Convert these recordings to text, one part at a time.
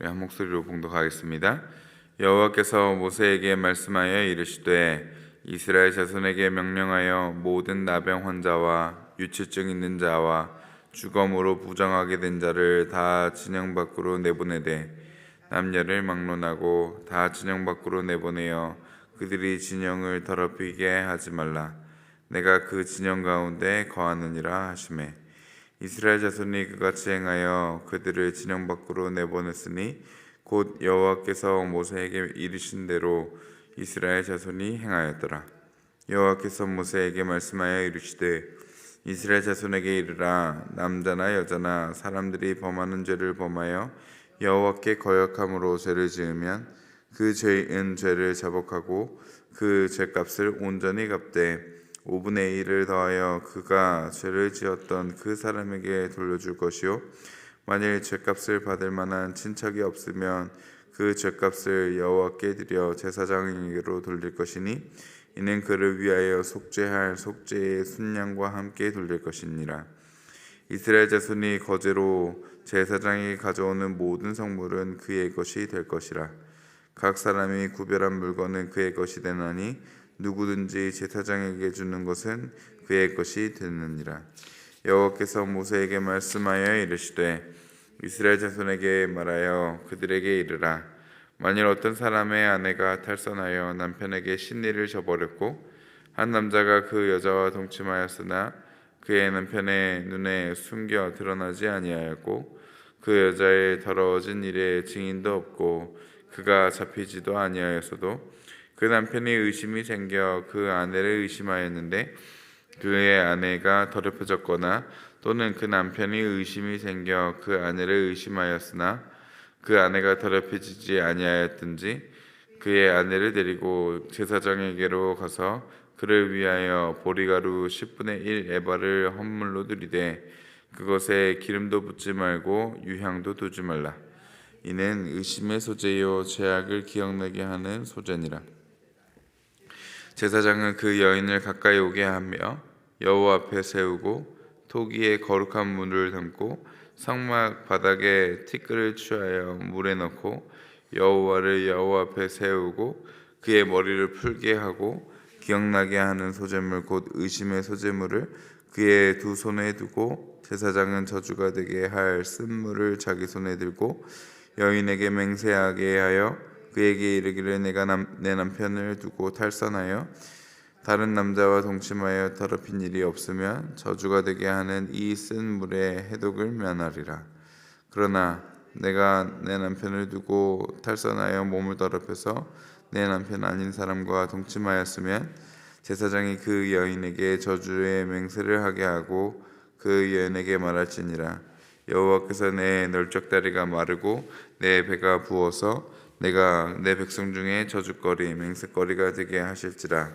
한 목소리로 봉독하겠습니다. 여호와께서 모세에게 말씀하여 이르시되 이스라엘 자손에게 명령하여 모든 나병 환자와 유치증 있는 자와 주검으로 부정하게 된 자를 다 진영 밖으로 내보내되 남녀를 막론하고 다 진영 밖으로 내보내어 그들이 진영을 더럽히게 하지 말라. 내가 그 진영 가운데 거하느니라 하시매 이스라엘 자손이 그같이 행하여 그들을 진영 밖으로 내보냈으니 곧 여호와께서 모세에게 이르신 대로 이스라엘 자손이 행하였더라. 여호와께서 모세에게 말씀하여 이르시되 이스라엘 자손에게 이르라 남자나 여자나 사람들이 범하는 죄를 범하여 여호와께 거역함으로 죄를 지으면 그 죄인 죄를 자복하고 그 죄값을 온전히 갚되 5분의 1을 더하여 그가 죄를 지었던 그 사람에게 돌려줄 것이요. 만일 죄값을 받을 만한 친척이 없으면 그 죄값을 여호와께 드려 제사장에게로 돌릴 것이니 이는 그를 위하여 속죄할 속죄의 순양과 함께 돌릴 것이니라. 이스라엘 자손이 거제로 제사장이 가져오는 모든 성물은 그의 것이 될 것이라. 각 사람이 구별한 물건은 그의 것이 되나니 누구든지 제사장에게 주는 것은 그의 것이 되느니라. 여호와께서 모세에게 말씀하여 이르시되 이스라엘 자손에게 말하여 그들에게 이르라 만일 어떤 사람의 아내가 탈선하여 남편에게 신리를 저버렸고 한 남자가 그 여자와 동침하였으나 그의 남편의 눈에 숨겨 드러나지 아니하였고 그 여자의 더러워진 일에 증인도 없고 그가 잡히지도 아니하였어도 그 남편이 의심이 생겨 그 아내를 의심하였는데 그의 아내가 더럽혀졌거나 또는 그 남편이 의심이 생겨 그 아내를 의심하였으나 그 아내가 더럽혀지지 아니하였든지 그의 아내를 데리고 제사장에게로 가서 그를 위하여 보리가루 10분의 1 에바를 헌물로 드리되 그것에 기름도 붓지 말고 유향도 두지 말라. 이는 의심의 소재요 죄악을 기억나게 하는 소재니라 제사장은 그 여인을 가까이 오게 하며 여호와 앞에 세우고 토기에 거룩한 물을 담고 성막 바닥에 티끌을 취하여 물에 넣고 여호와를 여호와 앞에 세우고 그의 머리를 풀게 하고 기억나게 하는 소재물 곧 의심의 소재물을 그의 두 손에 두고 제사장은 저주가 되게 할 쓴물을 자기 손에 들고 여인에게 맹세하게 하여 그에게 이르기를 내가 남, 내 남편을 두고 탈선하여 다른 남자와 동침하여 더럽힌 일이 없으면 저주가 되게 하는 이 쓴 물의 해독을 면하리라. 그러나 내가 내 남편을 두고 탈선하여 몸을 더럽혀서 내 남편 아닌 사람과 동침하였으면 제사장이 그 여인에게 저주의 맹세를 하게 하고 그 여인에게 말할지니라 여호와께서 내 널쩍다리가 마르고 내 배가 부어서 내가 내 백성 중에 저주거리 맹세거리가 되게 하실지라.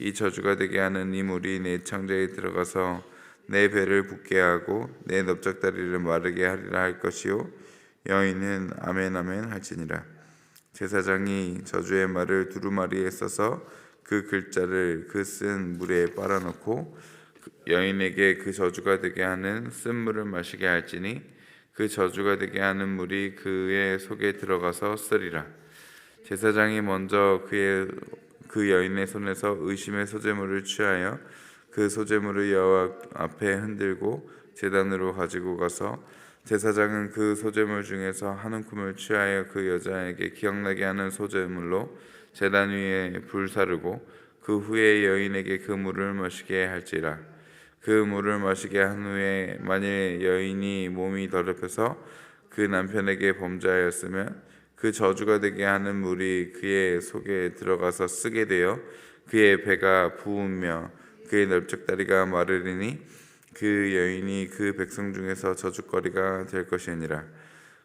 이 저주가 되게 하는 이 물이 내 창자에 들어가서 내 배를 붓게 하고 내 넓적다리를 마르게 하리라 할 것이요. 여인은 아멘 아멘 할지니라. 제사장이 저주의 말을 두루마리에 써서 그 글자를 그 쓴 물에 빨아넣고 여인에게 그 저주가 되게 하는 쓴 물을 마시게 할지니 그 저주가 되게 하는 물이 그의 속에 들어가서 쓰리라. 제사장이 먼저 그의 그 여인의 손에서 의심의 소재물을 취하여 그 소재물을 여호와 앞에 흔들고 제단으로 가지고 가서 제사장은 그 소재물 중에서 한 움큼을 취하여 그 여자에게 기억나게 하는 소재물로 제단 위에 불 사르고 그 후에 여인에게 그 물을 마시게 할지라. 그 물을 마시게 한 후에 만일 여인이 몸이 더럽혀서 그 남편에게 범죄하였으면 그 저주가 되게 하는 물이 그의 속에 들어가서 쓰게 되어 그의 배가 부으며 그의 넓적다리가 마르리니 그 여인이 그 백성 중에서 저주거리가 될 것이니라.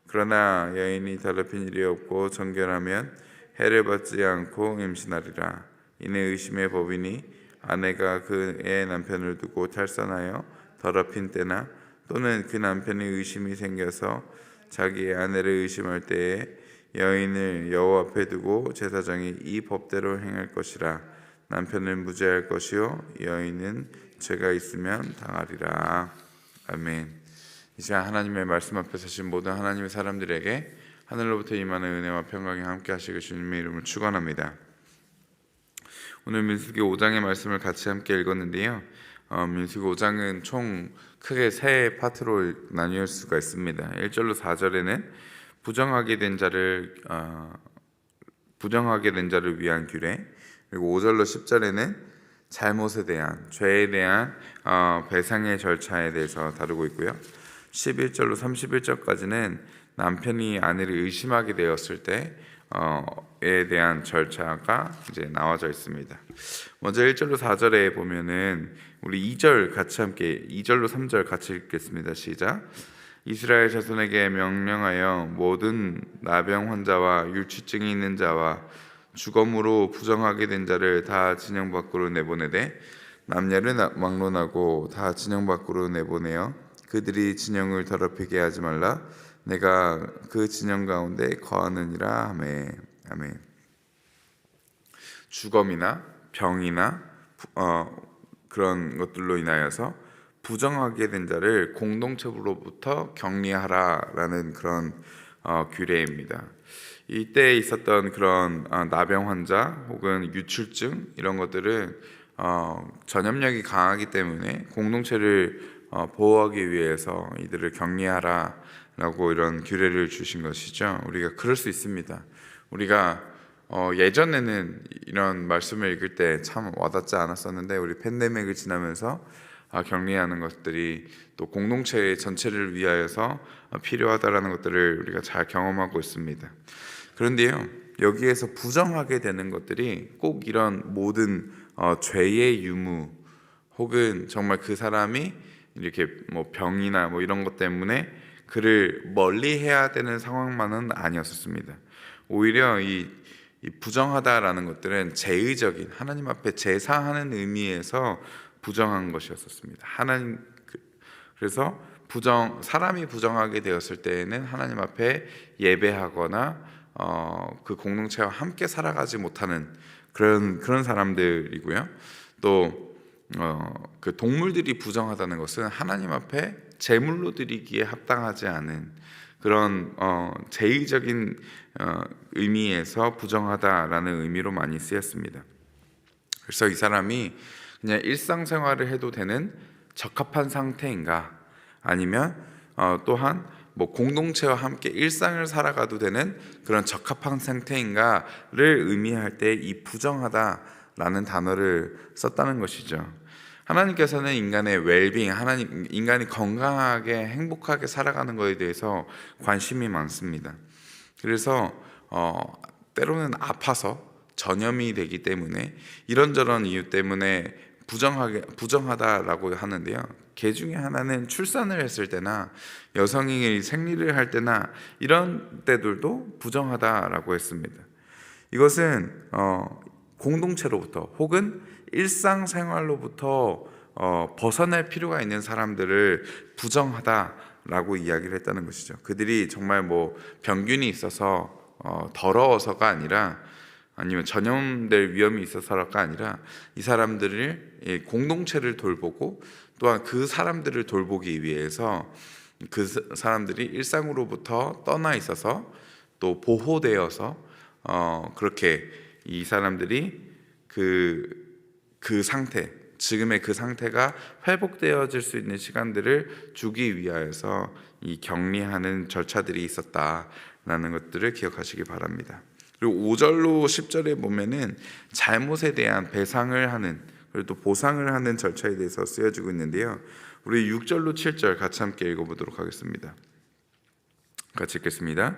그러나 여인이 더럽힌 일이 없고 정결하면 해를 받지 않고 임신하리라. 이는 의심의 법이니 아내가 그의 남편을 두고 탈선하여 더럽힌 때나 또는 그 남편이 의심이 생겨서 자기의 아내를 의심할 때에 여인을 여호와 앞에 두고 제사장이 이 법대로 행할 것이라 남편을 무죄할 것이요 여인은 죄가 있으면 당하리라 아멘. 이 시간 하나님의 말씀 앞에 서신 모든 하나님의 사람들에게 하늘로부터 임하는 은혜와 평강이 함께 하시길 주님의 이름을 축원합니다. 오늘 민수기 5장의 말씀을 같이 함께 읽었는데요. 어, 민수기 5장은 총 크게 세 파트로 나뉘을 수가 있습니다. 1절로 4절에는 부정하게 된 자를 어, 부정하게 된 자를 위한 규례 그리고 5절로 10절에는 잘못에 대한 죄에 대한 어, 배상의 절차에 대해서 다루고 있고요. 11절로 31절까지는 남편이 아내를 의심하게 되었을 때 에 대한 절차가 이제 나와져 있습니다. 먼저 1절로 4절에 보면은 우리 2절 같이 함께 2절로 3절 같이 읽겠습니다. 시작. 이스라엘 자손에게 명령하여 모든 나병 환자와 율취증이 있는 자와 주검으로 부정하게 된 자를 다 진영 밖으로 내보내되 남녀를 나- 막론하고 다 진영 밖으로 내보내어 그들이 진영을 더럽히게 하지 말라 내가 그 진영 가운데 거하느니라 아멘 아멘 주검이나 병이나 부- 어, 그런 것들로 인하여서 부정하게 된 자를 공동체로부터 격리하라라는 그런 어, 규례입니다. 이때 있었던 그런 어, 나병 환자 혹은 유출증 이런 것들은 어, 전염력이 강하기 때문에 공동체를 어, 보호하기 위해서 이들을 격리하라라고 이런 규례를 주신 것이죠. 우리가 그럴 수 있습니다. 우리가 어, 예전에는 이런 말씀을 읽을 때 참 와닿지 않았었는데 우리 팬데믹을 지나면서 아, 격리하는 것들이 또 공동체 전체를 위하여서 어, 필요하다라는 것들을 우리가 잘 경험하고 있습니다. 그런데요 여기에서 부정하게 되는 것들이 꼭 이런 모든 어, 죄의 유무 혹은 정말 그 사람이 이렇게 뭐 병이나 뭐 이런 것 때문에 그를 멀리 해야 되는 상황만은 아니었었습니다. 오히려 이, 이 부정하다라는 것들은 제의적인 하나님 앞에 제사하는 의미에서 부정한 것이었었습니다. 하나님 그- 그래서 부정 사람이 부정하게 되었을 때에는 하나님 앞에 예배하거나 어, 그 공동체와 함께 살아가지 못하는 그런 그런 사람들이고요. 또 어, 그 동물들이 부정하다는 것은 하나님 앞에 제물로 드리기에 합당하지 않은 그런 어, 제의적인 어, 의미에서 부정하다라는 의미로 많이 쓰였습니다. 그래서 이 사람이 그냥 일상생활을 해도 되는 적합한 상태인가 아니면 어, 또한 뭐 공동체와 함께 일상을 살아가도 되는 그런 적합한 상태인가를 의미할 때 이 부정하다라는 단어를 썼다는 것이죠. 하나님께서는 인간의 웰빙, 하나님 인간이 건강하게 행복하게 살아가는 것에 대해서 관심이 많습니다. 그래서 어, 때로는 아파서 전염이 되기 때문에 이런저런 이유 때문에 부정하게 부정하다라고 하는데요. 개 중에 하나는 출산을 했을 때나 여성이 생리를 할 때나 이런 때들도 부정하다라고 했습니다. 이것은 어, 공동체로부터 혹은 일상생활로부터 어, 벗어날 필요가 있는 사람들을 부정하다라고 이야기를 했다는 것이죠. 그들이 정말 뭐 병균이 있어서 어, 더러워서가 아니라 아니면 전염될 위험이 있어서가 아니라 이 사람들을 이 공동체를 돌보고 또한 그 사람들을 돌보기 위해서 그 사- 사람들이 일상으로부터 떠나 있어서 또 보호되어서 어 그렇게 이 사람들이 그 그 상태 지금의 그 상태가 회복되어질 수 있는 시간들을 주기 위하여서 이 격리하는 절차들이 있었다라는 것들을 기억하시기 바랍니다. 그리고 5절로 10절에 보면은 잘못에 대한 배상을 하는 그리고 또 보상을 하는 절차에 대해서 쓰여지고 있는데요. 우리 6절로 7절 같이 함께 읽어보도록 하겠습니다. 같이 읽겠습니다.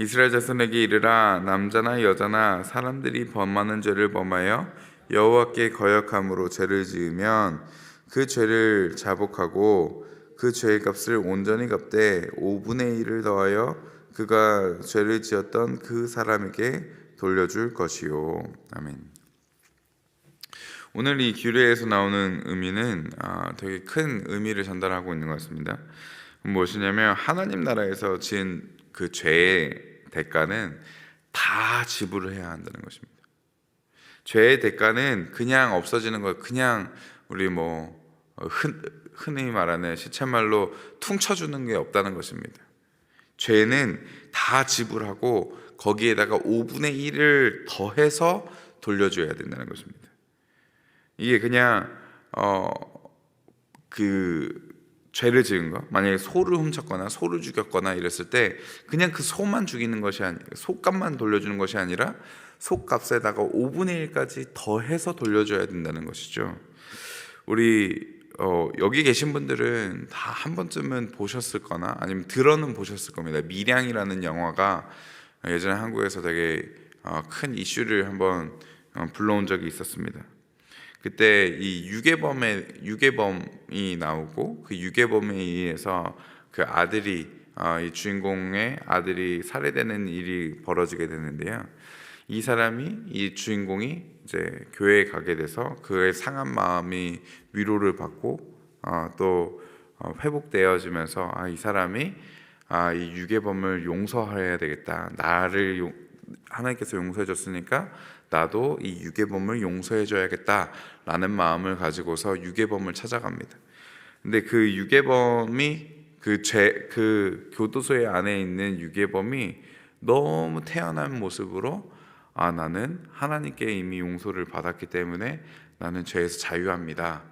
이스라엘 자손에게 이르라 남자나 여자나 사람들이 범하는 죄를 범하여 여호와께 거역함으로 죄를 지으면 그 죄를 자복하고 그 죄의 값을 온전히 갚되 5분의 1을 더하여 그가 죄를 지었던 그 사람에게 돌려줄 것이요 아멘. 오늘 이 규례에서 나오는 의미는 아, 되게 큰 의미를 전달하고 있는 것 같습니다. 무엇이냐면 하나님 나라에서 지은 그 죄의 대가는 다 지불을 해야 한다는 것입니다. 죄의 대가는 그냥 없어지는 거, 그냥 우리 뭐 어, 흔, 흔히 말하는 시쳇말로 퉁쳐주는 게 없다는 것입니다. 죄는 다 지불하고 거기에다가 5분의 1을 더해서 돌려줘야 된다는 것입니다. 이게 그냥 어 그 죄를 지은 거 만약에 소를 훔쳤거나 소를 죽였거나 이랬을 때 그냥 그 소만 죽이는 것이 아니 소값만 돌려주는 것이 아니라 소값에다가 5분의 1까지 더해서 돌려줘야 된다는 것이죠. 우리 어, 여기 계신 분들은 다 한 번쯤은 보셨을 거나 아니면 들어는 보셨을 겁니다. 미량이라는 영화가 예전에 한국에서 되게 어, 큰 이슈를 한번 어, 불러온 적이 있었습니다. 그때 이 유괴범의 유괴범이 나오고 그 유괴범에 의해서 그 아들이 어, 이 주인공의 아들이 살해되는 일이 벌어지게 되는데요. 이 사람이 이 주인공이 이제 교회에 가게 돼서 그의 상한 마음이 위로를 받고 어, 또 어, 회복되어지면서 아, 이 사람이 아, 이 유괴범을 용서해야 되겠다. 나를 용, 하나님께서 용서해 줬으니까 나도 이 유괴범을 용서해 줘야겠다라는 마음을 가지고서 유괴범을 찾아갑니다. 근데 그 유괴범이 그 죄그 교도소의 안에 있는 유괴범이 너무 태연한 모습으로 아 나는 하나님께 이미 용서를 받았기 때문에 나는 죄에서 자유합니다.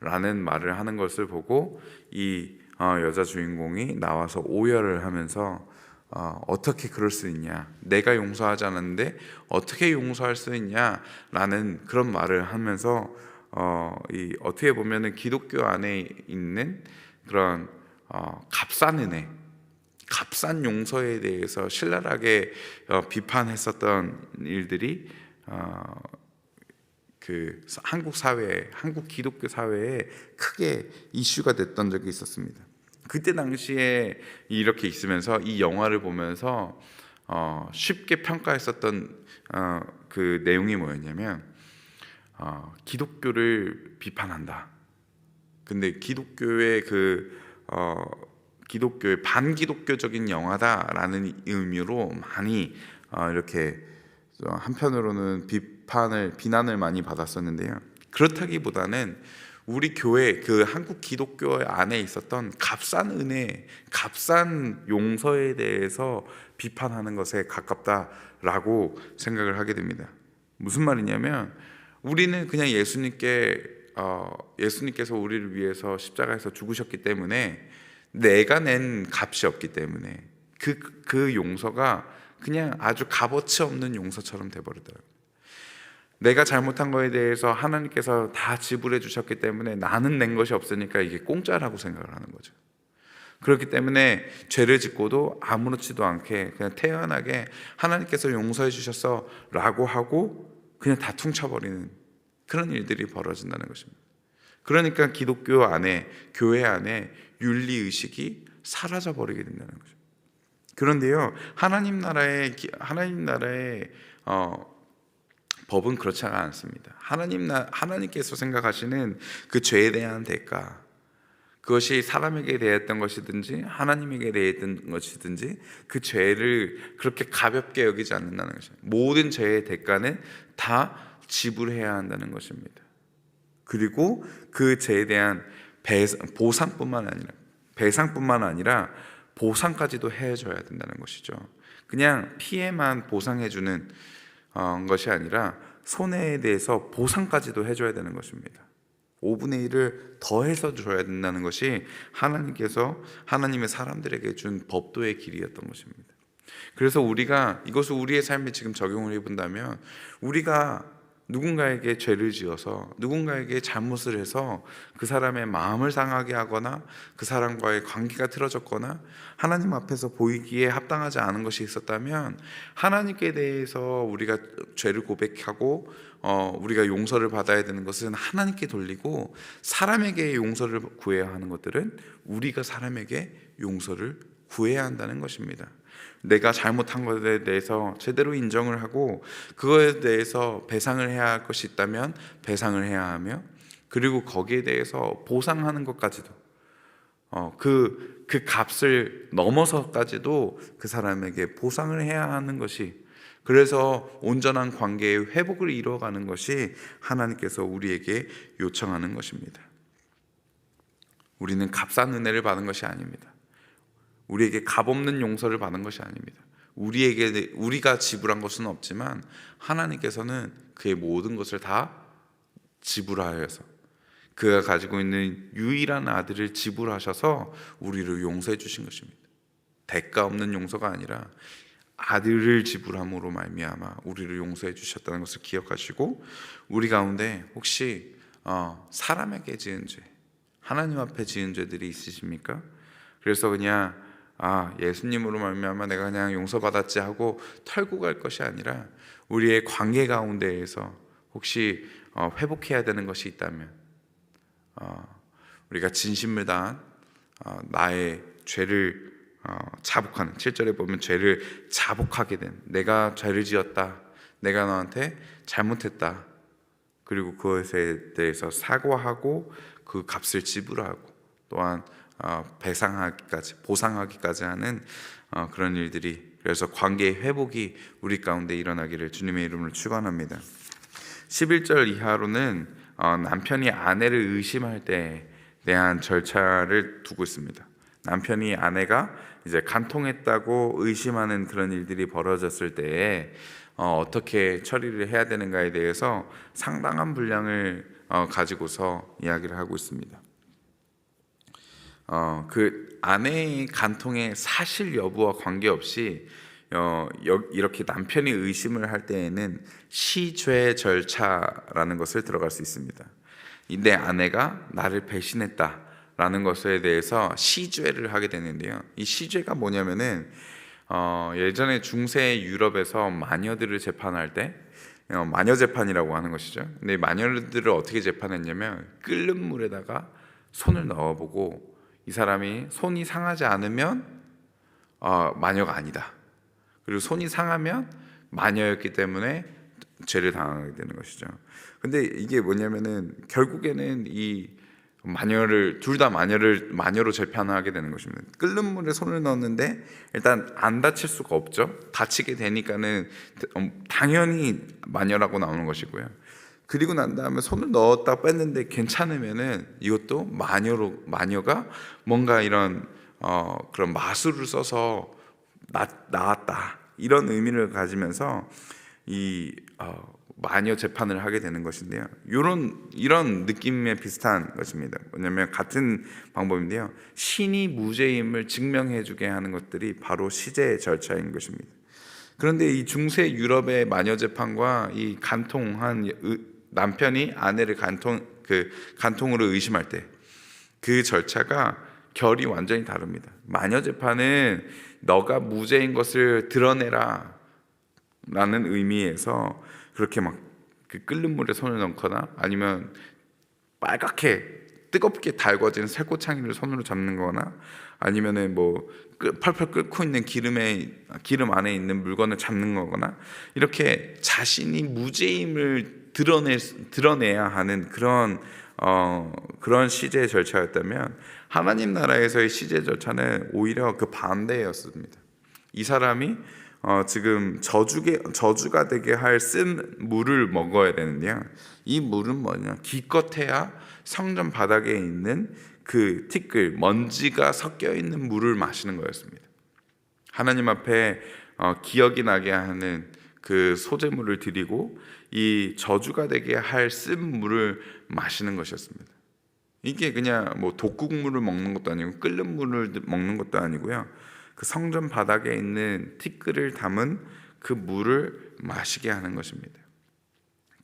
라는 말을 하는 것을 보고 이 어, 여자 주인공이 나와서 오열을 하면서 어, 어떻게 그럴 수 있냐? 내가 용서하지 않았는데 어떻게 용서할 수 있냐?라는 그런 말을 하면서 어, 이 어떻게 보면은 기독교 안에 있는 그런 어, 값싼 은혜, 값싼 용서에 대해서 신랄하게 어, 비판했었던 일들이 어, 그 한국 사회, 한국 기독교 사회에 크게 이슈가 됐던 적이 있었습니다. 그때 당시에 이렇게 있으면서 이 영화를 보면서 어, 쉽게 평가했었던 어, 그 내용이 뭐였냐면 어, 기독교를 비판한다. 근데 기독교의 그 어, 기독교의 반기독교적인 영화다라는 의미로 많이 어, 이렇게 한편으로는 비판을 비난을 많이 받았었는데요. 그렇다기보다는 우리 교회 그 한국 기독교 안에 있었던 값싼 은혜, 값싼 용서에 대해서 비판하는 것에 가깝다라고 생각을 하게 됩니다. 무슨 말이냐면 우리는 그냥 예수님께 어, 예수님께서 우리를 위해서 십자가에서 죽으셨기 때문에 내가 낸 값이 없기 때문에 그, 그 용서가 그냥 아주 값어치 없는 용서처럼 돼버리더라고요. 내가 잘못한 거에 대해서 하나님께서 다 지불해 주셨기 때문에 나는 낸 것이 없으니까 이게 공짜라고 생각을 하는 거죠. 그렇기 때문에 죄를 짓고도 아무렇지도 않게 그냥 태연하게 하나님께서 용서해 주셨어라고 하고 그냥 다 퉁쳐버리는 그런 일들이 벌어진다는 것입니다. 그러니까 기독교 안에 교회 안에 윤리 의식이 사라져 버리게 된다는 거죠. 그런데요, 하나님 나라의 하나님 나라의 어, 법은 그렇지 않습니다. 하나님 나 하나님께서 생각하시는 그 죄에 대한 대가 그것이 사람에게 대했던 것이든지 하나님에게 대했던 것이든지 그 죄를 그렇게 가볍게 여기지 않는다는 것입니다. 모든 죄의 대가는 다 지불해야 한다는 것입니다. 그리고 그 죄에 대한 보상뿐만 아니라 배상뿐만 아니라 보상까지도 해줘야 된다는 것이죠. 그냥 피해만 보상해주는 어, 것이 아니라 손해에 대해서 보상까지도 해줘야 되는 것입니다. 5분의 1을 더해서 줘야 된다는 것이 하나님께서 하나님의 사람들에게 준 법도의 길이었던 것입니다. 그래서 우리가 이것을 우리의 삶에 지금 적용을 해본다면 우리가 누군가에게 죄를 지어서 누군가에게 잘못을 해서 그 사람의 마음을 상하게 하거나 그 사람과의 관계가 틀어졌거나 하나님 앞에서 보이기에 합당하지 않은 것이 있었다면 하나님께 대해서 우리가 죄를 고백하고 어, 우리가 용서를 받아야 되는 것은 하나님께 돌리고 사람에게 용서를 구해야 하는 것들은 우리가 사람에게 용서를 구해야 한다는 것입니다. 내가 잘못한 것에 대해서 제대로 인정을 하고 그거에 대해서 배상을 해야 할 것이 있다면 배상을 해야 하며 그리고 거기에 대해서 보상하는 것까지도 어, 그, 그 값을 넘어서까지도 그 사람에게 보상을 해야 하는 것이 그래서 온전한 관계의 회복을 이루어가는 것이 하나님께서 우리에게 요청하는 것입니다. 우리는 값싼 은혜를 받은 것이 아닙니다. 우리에게 값없는 용서를 받은 것이 아닙니다. 우리에게 우리가 지불한 것은 없지만 하나님께서는 그의 모든 것을 다 지불하여서 그가 가지고 있는 유일한 아들을 지불하셔서 우리를 용서해 주신 것입니다. 대가 없는 용서가 아니라 아들을 지불함으로 말미암아 우리를 용서해 주셨다는 것을 기억하시고 우리 가운데 혹시 어, 사람에게 지은 죄, 하나님 앞에 지은 죄들이 있으십니까? 그래서 그냥 아 예수님으로 말미암아 내가 그냥 용서받았지 하고 털고 갈 것이 아니라 우리의 관계 가운데에서 혹시 어, 회복해야 되는 것이 있다면 어, 우리가 진심을 다한 어, 나의 죄를 어, 자복하는 7절에 보면 죄를 자복하게 된 내가 죄를 지었다 내가 너한테 잘못했다 그리고 그것에 대해서 사과하고 그 값을 지불하고 또한 어, 배상하기까지 보상하기까지 하는 어, 그런 일들이 그래서 관계의 회복이 우리 가운데 일어나기를 주님의 이름으로 축원합니다. 11절 이하로는 어, 남편이 아내를 의심할 때에 대한 절차를 두고 있습니다. 남편이 아내가 이제 간통했다고 의심하는 그런 일들이 벌어졌을 때에 어, 어떻게 처리를 해야 되는가에 대해서 상당한 분량을 어, 가지고서 이야기를 하고 있습니다. 어, 그 아내의 간통의 사실 여부와 관계없이 어, 여, 이렇게 남편이 의심을 할 때에는 시죄 절차라는 것을 들어갈 수 있습니다. 내 아내가 나를 배신했다라는 것에 대해서 시죄를 하게 되는데요. 이 시죄가 뭐냐면은 어, 예전에 중세 유럽에서 마녀들을 재판할 때 어, 마녀 재판이라고 하는 것이죠. 근데 이 마녀들을 어떻게 재판했냐면 끓는 물에다가 손을 넣어보고 이 사람이 손이 상하지 않으면 어, 마녀가 아니다. 그리고 손이 상하면 마녀였기 때문에 죄를 당하게 되는 것이죠. 근데 이게 뭐냐면은 결국에는 이 마녀를 둘 다 마녀를 마녀로 재판하게 되는 것입니다. 끓는 물에 손을 넣었는데 일단 안 다칠 수가 없죠. 다치게 되니까는 당연히 마녀라고 나오는 것이고요. 그리고 난 다음에 손을 넣었다 뺐는데 괜찮으면은 이것도 마녀로 마녀가 뭔가 이런 어, 그런 마술을 써서 나, 나았다 이런 의미를 가지면서 이 어, 마녀 재판을 하게 되는 것인데요. 이런 이런 느낌에 비슷한 것입니다. 뭐냐면 같은 방법인데요. 신이 무죄임을 증명해주게 하는 것들이 바로 시제 절차인 것입니다. 그런데 이 중세 유럽의 마녀 재판과 이 간통한 남편이 아내를 간통 그 간통으로 의심할 때 그 절차가 결이 완전히 다릅니다. 마녀 재판은 너가 무죄인 것을 드러내라 라는 의미에서 그렇게 막 그 끓는 물에 손을 넣거나 아니면 빨갛게 뜨겁게 달궈진 살코창이를 손으로 잡는 거나 아니면은 뭐 펄펄 끓고 있는 기름에 기름 안에 있는 물건을 잡는 거거나 이렇게 자신이 무죄임을 드러내 드러내야 하는 그런 어, 그런 시제 절차였다면 하나님 나라에서의 시제 절차는 오히려 그 반대였습니다. 이 사람이 어, 지금 저주게, 저주가 되게 할 쓴 물을 먹어야 되는데요. 이 물은 뭐냐? 기껏해야 성전 바닥에 있는 그 티끌, 먼지가 섞여 있는 물을 마시는 거였습니다. 하나님 앞에 어, 기억이 나게 하는 그 소재물을 드리고 이 저주가 되게 할 쓴 물을 마시는 것이었습니다. 이게 그냥 뭐 독국물을 먹는 것도 아니고 끓는 물을 먹는 것도 아니고요. 그 성전 바닥에 있는 티끌을 담은 그 물을 마시게 하는 것입니다.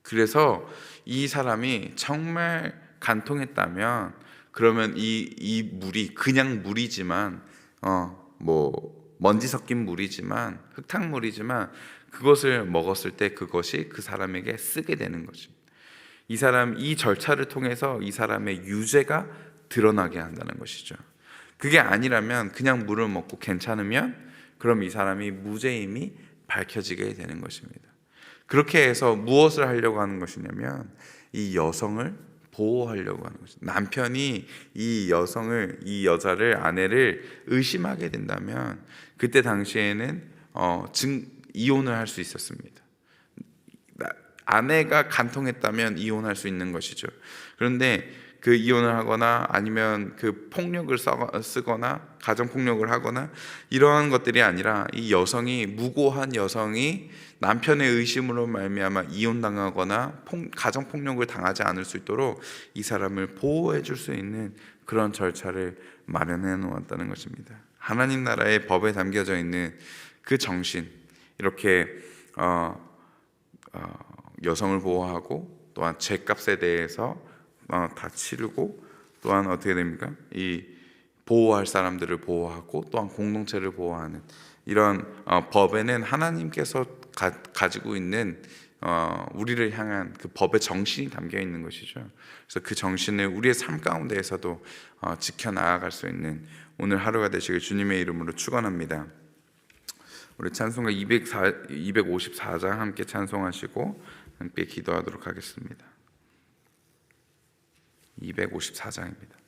그래서 이 사람이 정말 간통했다면 그러면 이, 이 물이 그냥 물이지만 어, 뭐 먼지 섞인 물이지만 흙탕물이지만 그것을 먹었을 때 그것이 그 사람에게 쓰게 되는 것입니다. 이 사람 이 절차를 통해서 이 사람의 유죄가 드러나게 한다는 것이죠. 그게 아니라면 그냥 물을 먹고 괜찮으면 그럼 이 사람이 무죄임이 밝혀지게 되는 것입니다. 그렇게 해서 무엇을 하려고 하는 것이냐면 이 여성을 보호하려고 하는 것입니다. 남편이 이 여성을 이 여자를 아내를 의심하게 된다면 그때 당시에는 어, 증 이혼을 할 수 있었습니다. 아내가 간통했다면 이혼할 수 있는 것이죠. 그런데 그 이혼을 하거나 아니면 그 폭력을 써- 쓰거나 가정 폭력을 하거나 이러한 것들이 아니라 이 여성이 무고한 여성이 남편의 의심으로 말미암아 이혼 당하거나 폭- 가정 폭력을 당하지 않을 수 있도록 이 사람을 보호해 줄 수 있는 그런 절차를 마련해 놓았다는 것입니다. 하나님 나라의 법에 담겨져 있는 그 정신 이렇게 어, 어, 여성을 보호하고 또한 죄값에 대해서 어, 다 치르고 또한 어떻게 됩니까? 이 보호할 사람들을 보호하고 또한 공동체를 보호하는 이런 어, 법에는 하나님께서 가, 지고 있는 어, 우리를 향한 그 법의 정신이 담겨 있는 것이죠. 그래서 그 정신을 우리의 삶 가운데에서도 어, 지켜 나아갈 수 있는 오늘 하루가 되시길 주님의 이름으로 축원합니다. 우리 찬송가 204, 254장 함께 찬송하시고 함께 기도하도록 하겠습니다. 254장입니다.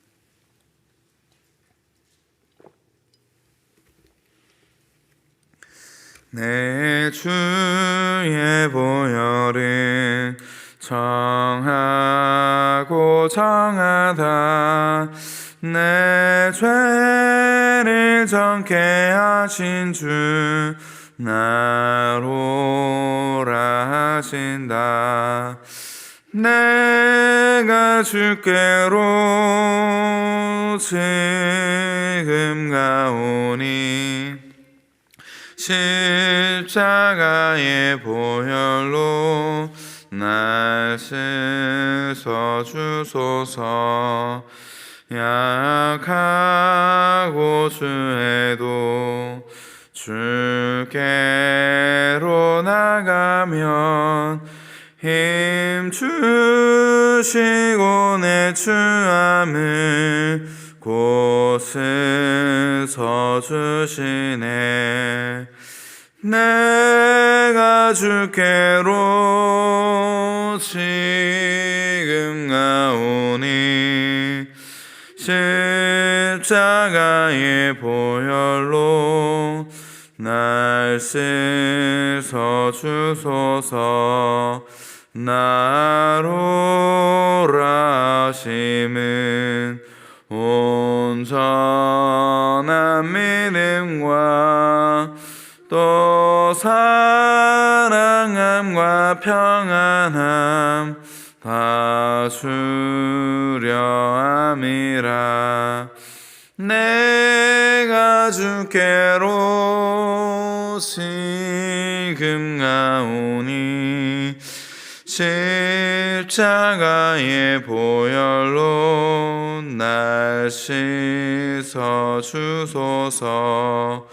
내 주의 보혈은 정하고 정하다 내 죄를 정케 하신 주 나로라 하신다 내가 주께로 지금 가오니 십자가의 보혈로 날 씻어 주소서. 약하고 주에도 주께로 나가면 힘 주시고 내 주함을 곳에서 주시네. 내가 주께로 지금 가오니 십자가의 보혈로 날 씻어 주소서 나로라 하심은 온전한 믿음과 또 사랑함과 평안함 다 주려 함이라. 내가 주께로 지금 가오니 십자가의 보혈로 날 씻어 주소서.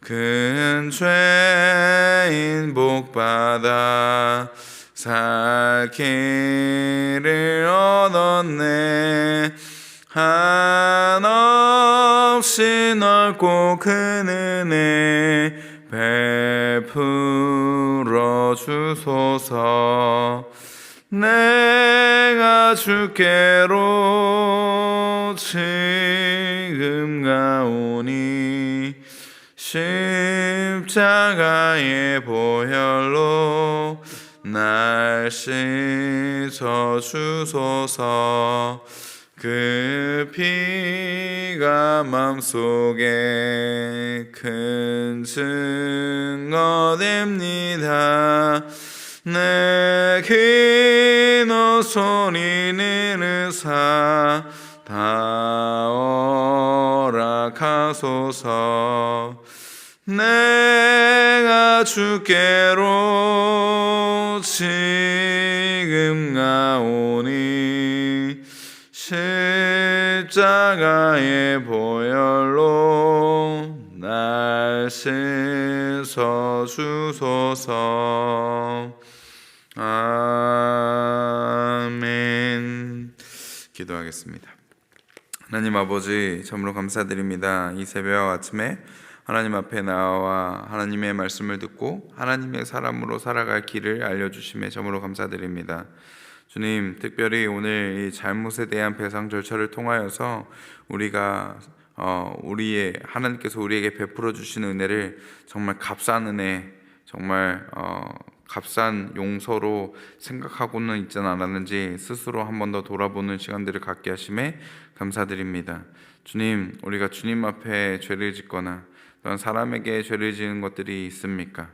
큰 죄인 복받아 살 길을 얻었네. 한없이 넓고 큰 은혜 베풀어 주소서. 내가 주께로 지금 가오니 십자가의 보혈로 날 씻어 주소서 그 피가 맘속에 큰 증거 됩니다. 내긴 소리 내르사 다 허락하소서. 내가 주께로 지금 가오니 십자가의 보혈로 날 씻어 주소서. 아멘. 기도하겠습니다. 하나님 아버지 참으로 감사드립니다. 이 새벽 아침에 하나님 앞에 나와 하나님의 말씀을 듣고 하나님의 사람으로 살아갈 길을 알려주심에 참으로 감사드립니다 주님 특별히 오늘 이 잘못에 대한 배상 절차를 통하여서 우리가 어, 우리의 하나님께서 우리에게 베풀어 주신 은혜를 정말 값싼 은혜 정말 어, 값싼 용서로 생각하고는 있지 않았는지 스스로 한 번 더 돌아보는 시간들을 갖게 하심에 감사드립니다. 주님, 우리가 주님 앞에 죄를 짓거나 또한 사람에게 죄를 지은 것들이 있습니까?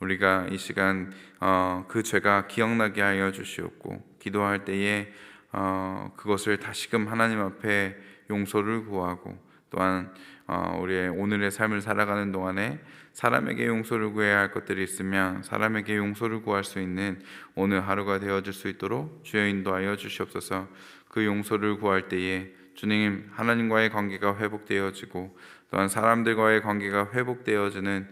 우리가 이 시간 어, 그 죄가 기억나게 하여 주시옵고 기도할 때에 어, 그것을 다시금 하나님 앞에 용서를 구하고 또한 어, 우리의 오늘의 삶을 살아가는 동안에 사람에게 용서를 구해야 할 것들이 있으면 사람에게 용서를 구할 수 있는 오늘 하루가 되어질 수 있도록 주여 인도하여 주시옵소서. 그 용서를 구할 때에 주님 하나님과의 관계가 회복되어지고 또한 사람들과의 관계가 회복되어지는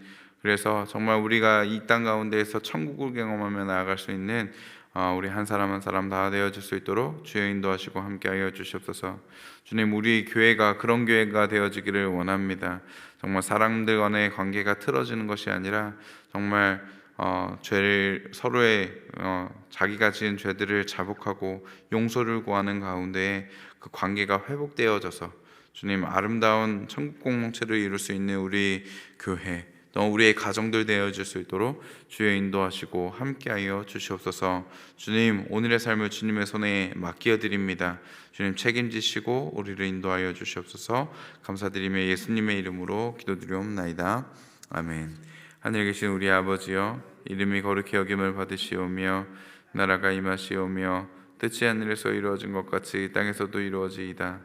그래서 정말 우리가 이 땅 가운데에서 천국을 경험하며 나아갈 수 있는 어, 우리 한 사람 한 사람 다 되어질 수 있도록 주여 인도하시고 함께하여 주시옵소서. 주님 우리 교회가 그런 교회가 되어지기를 원합니다. 정말 사람들 간의 관계가 틀어지는 것이 아니라 정말 어, 죄를 서로의 어, 자기가 지은 죄들을 자복하고 용서를 구하는 가운데 그 관계가 회복되어져서 주님 아름다운 천국 공동체를 이룰 수 있는 우리 교회 또 우리의 가정들 되어질 수 있도록 주여 인도하시고 함께하여 주시옵소서. 주님 오늘의 삶을 주님의 손에 맡겨 드립니다. 주님 책임지시고 우리를 인도하여 주시옵소서. 감사드리며 예수님의 이름으로 기도드리옵나이다. 아멘. 하늘에 계신 우리 아버지여 이름이 거룩히 여김을 받으시오며 나라가 임하시오며 뜻이 하늘에서 이루어진 것 같이 땅에서도 이루어지이다.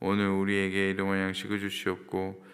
오늘 우리에게 일용할 양식을 주시옵고